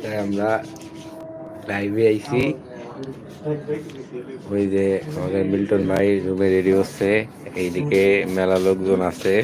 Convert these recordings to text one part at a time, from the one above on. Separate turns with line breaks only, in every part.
তাই আমরা লাইভে আইছি। ওই যে আমাদের মিল্টন ভাই রুমে রেডি হচ্ছে। এইদিকে মেলা লোকজন আছে।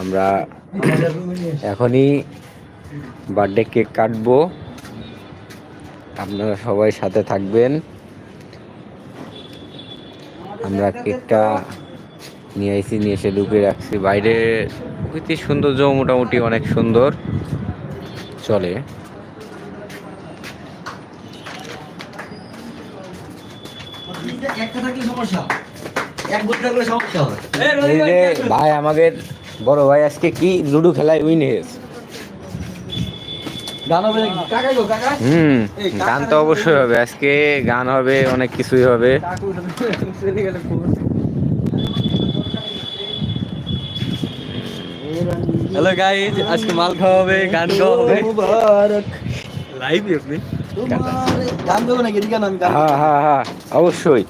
আমরা এখনই বার্থডে কেক কাটবো। আপনারা সবাই সাথে থাকবেন। আমরা কেকটা নিয়ে আইসি নিয়ে এসে লুকিয়ে রাখছি। বাইরে প্রকৃতির সৌন্দর্য মোটামুটি অনেক সুন্দর। চলে। ভাই আমাদের বড় ভাই আজকে কি লুডো খেলায় উইন হয়েছে হুম গান তো অবশ্যই হবে আজকে গান হবে অনেক কিছুই হবে।
হ্যালো গাইজ আজকে মাল খাওয়া হবে গান গাওয়া হবে। লাইভ আপনি? গান দেবো নাকি? এদিকে আমি গান
হ্যাঁ হ্যাঁ হ্যাঁ অবশ্যই।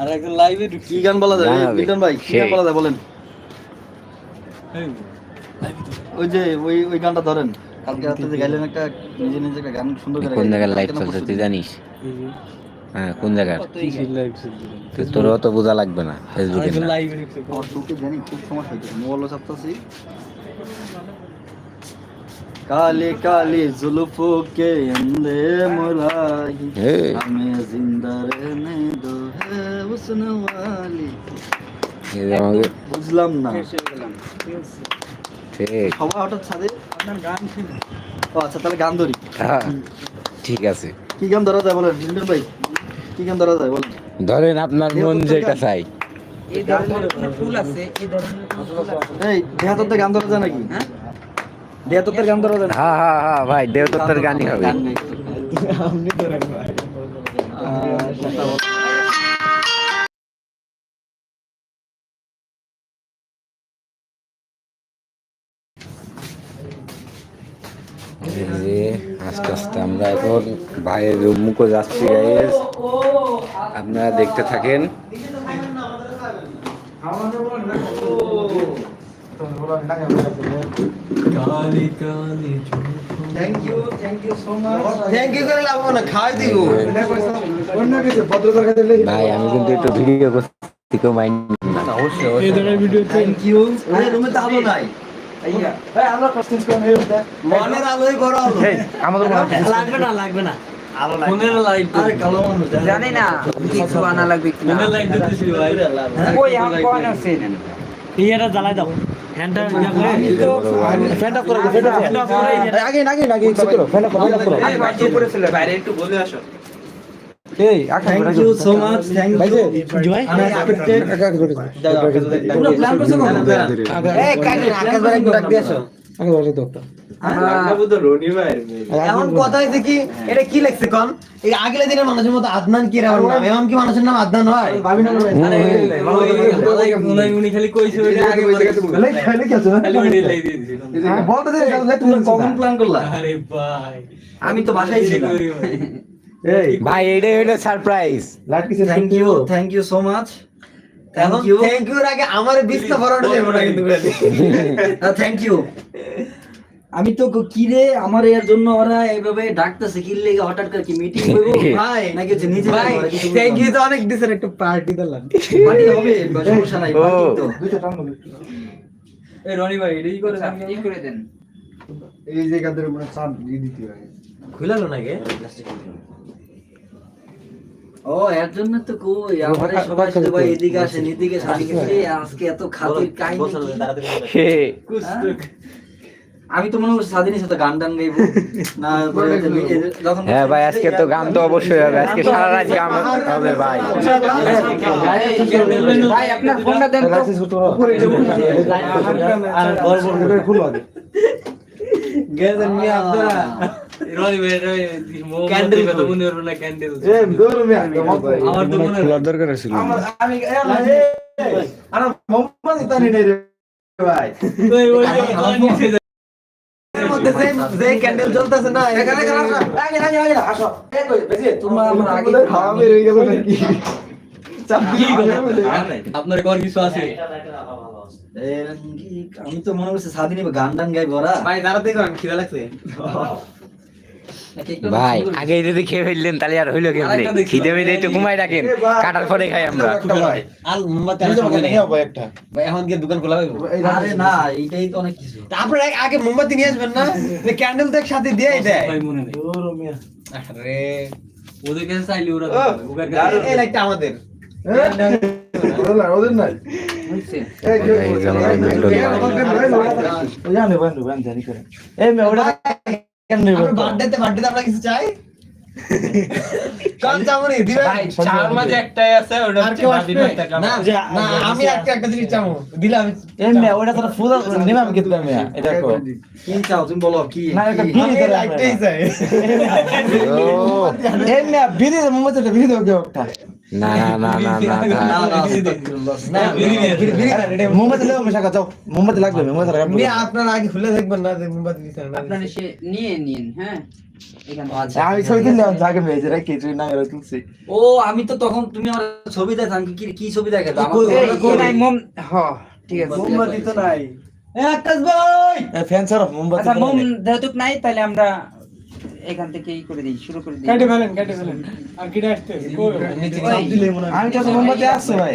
আর একজন লাইভে কি গান বলা যায়?
গান।
মিল্টন ভাই কি গান বলা যায় বলেন? ওই যে ওই ওই গানটা ধরেন। কালকে রাতে যে গাইলেন একটা নিজে নিজে একটা গান সুন্দর করে
কোন জায়গায় লাইভ। চলছে তুই জানিস? হ্যাঁ কোন জায়গার? তুই তোরও তো বোঝা লাগবে না ফেসবুকে
জানি খুব সমস্যা হইতেছে। মোবাইল চাপতাছি। কালে কালে जुल्फो के अंधे मुराही
हे।
हमें जिंदा रहने दो है हुस्न वाली
এই যে আমাকে
বুঝলাম না
ঠিক
সবাই হঠাৎ ছাদে ও আচ্ছা তাহলে গান ধরি
হ্যাঁ, ঠিক আছে
কি গান ধরা যায় বলেন মিল্টন ভাই কি গান ধরা যায় বলেন
ধরেন আপনার মন যেটা চাই
এই ধরনের কোনো ফুল আছে এই ধরনের কোনো ফুল আছে
এই দেহাতত্ত্বের গান ধরা যায় নাকি
হ্যাঁ
দেহাতত্ত্বের গান ধরা যায় না
হ্যাঁ হ্যাঁ হ্যাঁ ভাই দেবতত্ত্বের গানই হবে। আস্তে আস্তে আমরা এখন ভাইয়ের মুখো যাচ্ছি গাইস আপনারা দেখতে থাকেন।
Thank you thank you so much thank you করে লাভ না খাওয়াই দিব। অন্য কিছু ভদ্রতার কাছে
ভাই আমি কিন্তু একটু ভিডিও করছি কেউ মাইন্ড না অবশ্যই অবশ্যই
থ্যাংক ইউ আরে রুমে তো আলো নাই। আইয়া ভাই আমরা কোশ্চেন করে নেব মনের আলোই বড় আলো।
আমাদের
লাগবে না লাগবে না আলো লাগবে। মনের লাইট আরে কালো মানুষ
জানি না কিছু আনা লাগবে কোন।
জ্বালাই দাও। হ্যান্ডটা ইয়া করে ফ্যান অফ করে করে আগে আগে আগে করো ফ্যান অফ ফ্যান অফ করো
আমি বাড়ি বাইরে একটু বলে আসো
আকাশ কথা হয়েছে কি? এটা কি লেখছে কোন? এই আগলে দিনের মানুষের মতো আদনান কি নাম? এমন কি মানুষের নাম আদনান হয়?
উনি খালি কইছে ওইটা আগে বলে।
খালি কি আছে
খালি ওইটা লাই দিয়ে দিছিল
বলতে দে তুমি কখন প্ল্যান করলা?
আরে ভাই।
আমি তো বাসায় ছিলাম। এই।
ভাই এটাই হলো
surprise thank you thank you so much thank thank you আগে আমার বিস্তা ভরানো দেব না কিন্তু থ্যাংক ইউ আমি তো ক- কি রে আমার এর জন্য ওরা এইভাবে ডাকতেছে কি লেগে হঠাৎ করে কি মিটিং করব ভাই নাকি হচ্ছে নিজে
ভাই থ্যাংক ইউ তো অনেক দিছেন একটা পার্টি দিলাম
পার্টি হবে সমস্যা নাই party তো।
এই রনি ভাই এটাই করে দেন
কি করে দেন।
এই মানে চাপ দিয়ে দিতে হয়।
খুলালো নাকি? ও এর জন্য তো কই? আমারে সবাই শুধু ভাই এদিকে আসেন এদিকে আসেন আজকে এত খাতির কাহিনী? হ্যাঁ? আমি তো মনে করছি স্বাধীনের সাথে গান টান গাইবো। না
হ্যাঁ ভাই আজকে তো গান তো অবশ্যই হবে। আজকে সারা রাত গান হবে। ভাই।
ভাই আপনার ফোনটা দেন তো।
আপনারা
না ক্যান্ডেল
এ দৌড় মিয়া
মনে
খোলার দরকার ছিল
হয়ে?
আপনার কোন কিছু আছে
আমি তো মনে করছি স্বাধীন গান টান গাইবো ওরা
ভাই দাঁড়াতে কোন খিদা লাগছে
ভাই আগে যদি খেয়ে ফেললেন তাহলে আর হইল কেমনি খিদে মিদে একটু ঘুমাই রাখেন কাটার পরে খাই আমরা
এখন দোকান খোলা
আরে না এইটাই তো অনেক কিছু
আগে মোমবাতি নিয়ে আসবেন না ক্যান্ডেল দেখ সাথে দিয়ে
দেয়
আরে
ওদের কাছে চাইলে ওরা
এই লাইটটা আমাদের
ওদের নাই জানি করে এই
বার্থডেতে বার্থডেতে আমরা কিছু চাই একটা
ওটা ফুল আমি
চাও তুমি
না মোমবাতি লাগবে মোমবাতি
আপনার আগে খুলে দেখবেন না
নিয়ে নিন হ্যাঁ
আমি ছবি দিলাম জাগে মেজে রাখি না এরা তুলছি।
ও আমি তো তখন তুমি আমার ছবি দেখান কি কি ছবি দেখাতো আমার তো-
নাই, মোম হ ঠিক আছে।
মোমবাতি তো নাই।
আকাশ ভাই!
ফ্যান ছাড়া মোমবাতি
আচ্ছা মোম যেহেতু নাই তাহলে আমরা এখান থেকে ই করে দিই শুরু করে দিই।
কেটে ফেলেন কেটে ফেলেন। আর কিটা আসতে
নিচে চাপ দিলে
আমি তো মোমবাতি আছে ভাই।